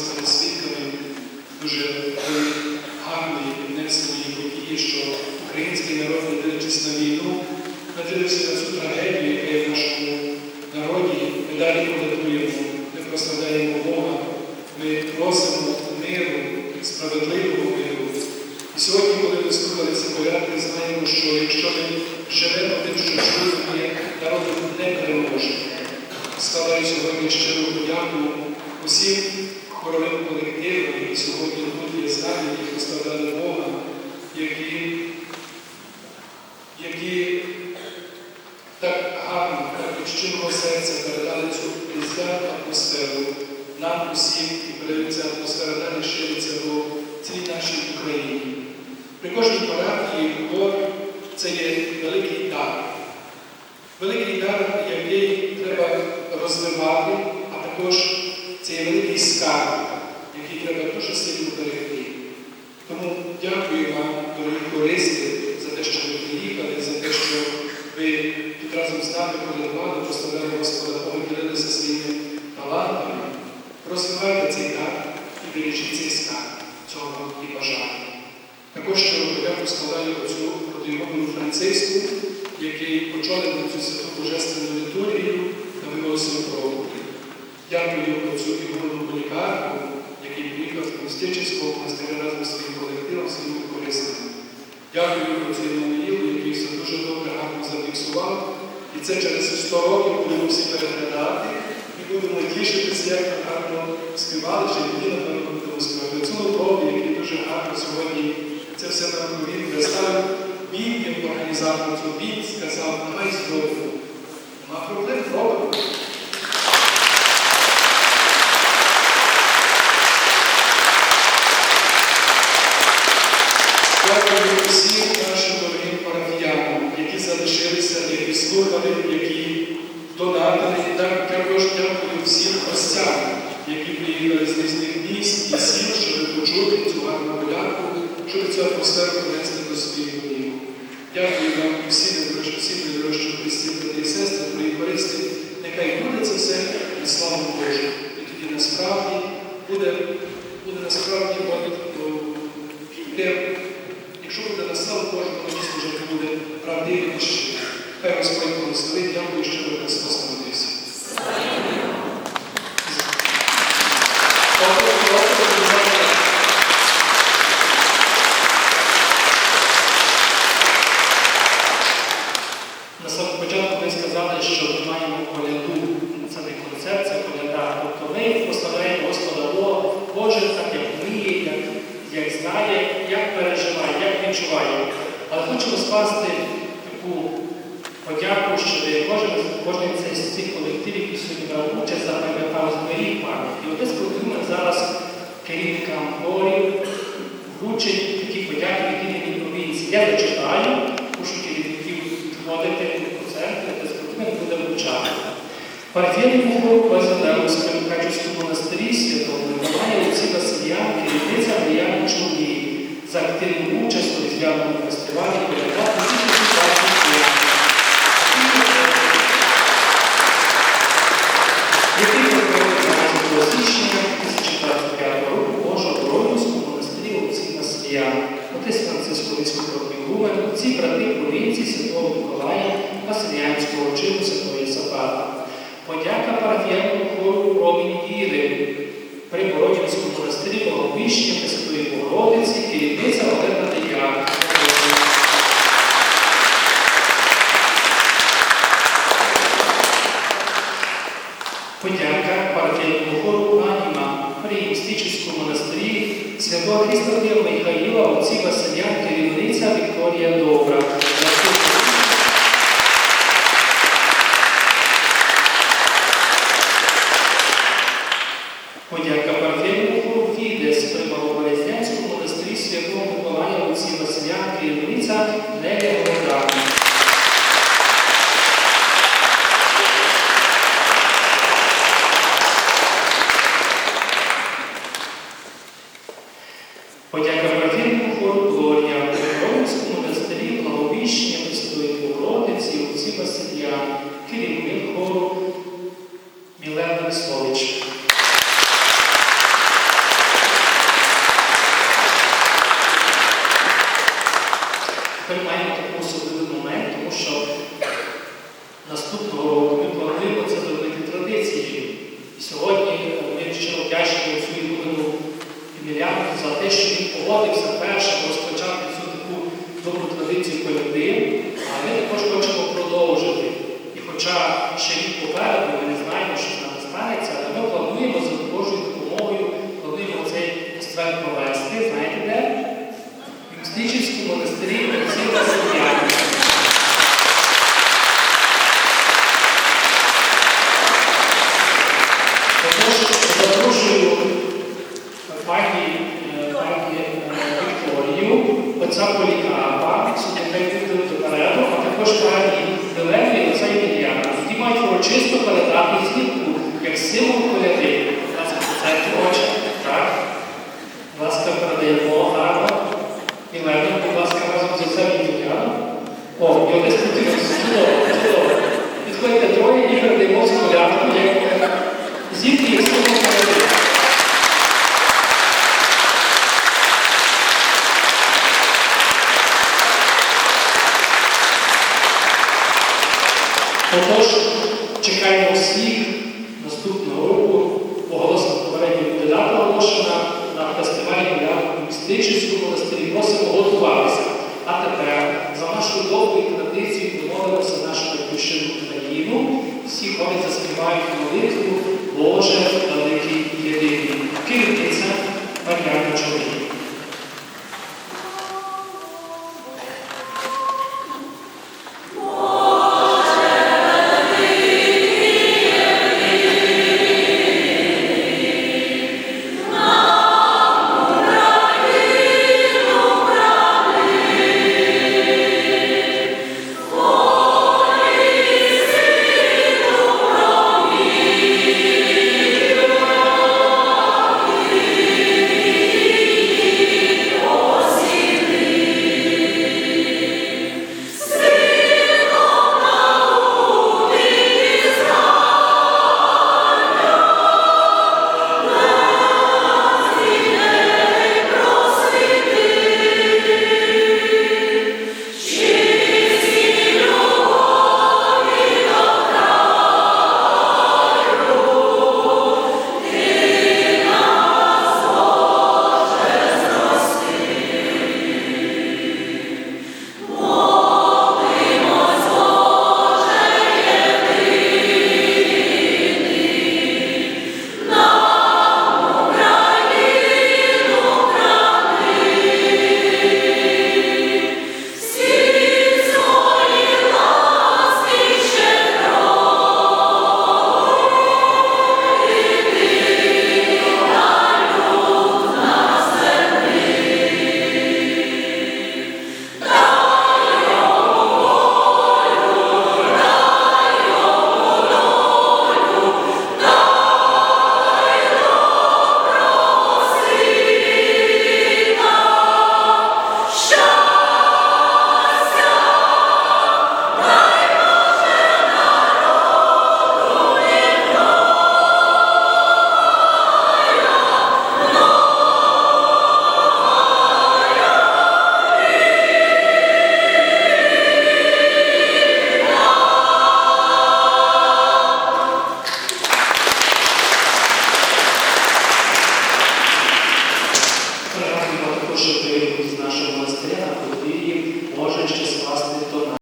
стали свідками дуже гарної піднесеної події, що український народ, не дивлячись на війну, надивився на цю трагедію, яка є в нашому народі, ми далі колядуємо, ми прославляємо Бога, ми просимо миру, справедливого миру. І сьогодні, коли ми слухали ці колядки, знаємо, що якщо ми живемо тим, що чуємо, ми народом не переможемо. Складаю сьогодні щиру подяку усім хоровим колективам, які сьогодні тут є з які прославляли Бога, які, які так гарно, так від щирого серця передали цю різдвяну атмосферу нам усім і передає ця атмосфера далі шириться до цілій нашій Україні. При кожній парафії хор це є великий дар. Великий дар, який треба розвивати, а також це є великий скарб, дуже сильно берегти. Тому дякую вам, дорогі користи, за те, що ви приїхали, за те, що ви тут разом з нами колядували, прославляли Господа, поділилися своїми талантами. Розвивайте цей дар і бережіть цей скарб. Цього і бажаю. Також що я прославляю оцю протигону Франциску, який очолив на цю святу божественну літургію на виносину крову. Дякую отцю Ігору Полікарку, який приїхав з Містичівського монастиря разом з своїм колективом, своїми корисними. Дякую отцю Іммануїлу, який все дуже добре гарно зафіксував. І це через 100 років будемо всі переглядати і будемо тішитися, як ми гарно співали, чи тоді, напевно, будемо співати. Цю Лобові, який дуже гарно сьогодні це все нам він представив. Він, як організатор він сказав, давай здорово. Нема проблем, робимо. Дякую всім нашим дорогим парафіянам, які залишилися, які слухали, які донатили. І так- також дякую всім гостям, з різних міст і сіл, щоб почути цю гарну подяку, щоб цю атмосферу принести до своїх домів. Дякую вам і всім найдорожчі, всім найдорожчі Христі, брати і сестри, мої користи. Нехай буде це все на славу Божу. І тоді насправді буде, буде насправді от, о, те, Якщо буде на славу Божу, то дійсно вже буде правдиві і щиро. Хай Господь благословить, дякую, що ви Христос народився. На самому початку ви сказали, що ми маємо коляду. Це не концерт, це коляда. Тобто ми прославляємо Господа Бога, Боже, так як вміє, як, як знає, як переживає, як відчуває. Але хочемо скласти таку подяку, що кожен, кожен з цих колективів, які сьогодні брав участь, запам'ятав з моїх пам'ять. І отець Володимир зараз керівникам хорів вручить такі подяки від імені провінції. Я зачитаю, прошу керівників підходити до центру, де Володимир буде вручати. Парафіяному хору Базилевському Качівському монастирі Святого Миколая отці Василія, керівниця Мар'яна Чоловік за активну участь у різдвяному фестивалі 2025 який проходить 12 січня 2025 року? Божого Боронівському монастирі отці Василія, отець Франциско Військовий Гумен, отці брати провінції Святого Миколая, Василянського чину Святої Сапата. Подяка парафіяному хору Промінь Віри при Бородівському монастирі Благовіщення Пресвятої Богородиці, керівниця Олена Деяк. Подяка парафіяному хору Аніма при Містичівському монастирі Святого Христофія Михаїла, отці Василя, керівниця Вікторія Добра. Подяка парафіяному хору Фідес при Малоберезнянському монастирі Святого Миколая, отці Василя, керівниця особливий момент, тому що наступного року ми плануємо це зробити традиції. І сьогодні ми щиро вдячні цю Івану Емельяну за те, що він погодився першим розпочати цю таку добру традицію коляди, а ми також запрошую пані, е, е, Вікторію, отця Полікарпа, сюди хай а також пані Елену і отця Ємельяна, які мають урочисто передати зірку як символ коляди. Це очі, так? Будь ласка, передаємо гарно. Єлену, будь ласка, разом з отцем Ємельяном. О, і один сподівався, чудово, чудово. Підходьте троє і передаємо цю колядку, як зірки Тичівському монастирі просимо готуватися. А тепер за нашу довгу традицію домовимося нашу батьківщину Україну. Всі ходять заспівають молитву Боже великий єдиний.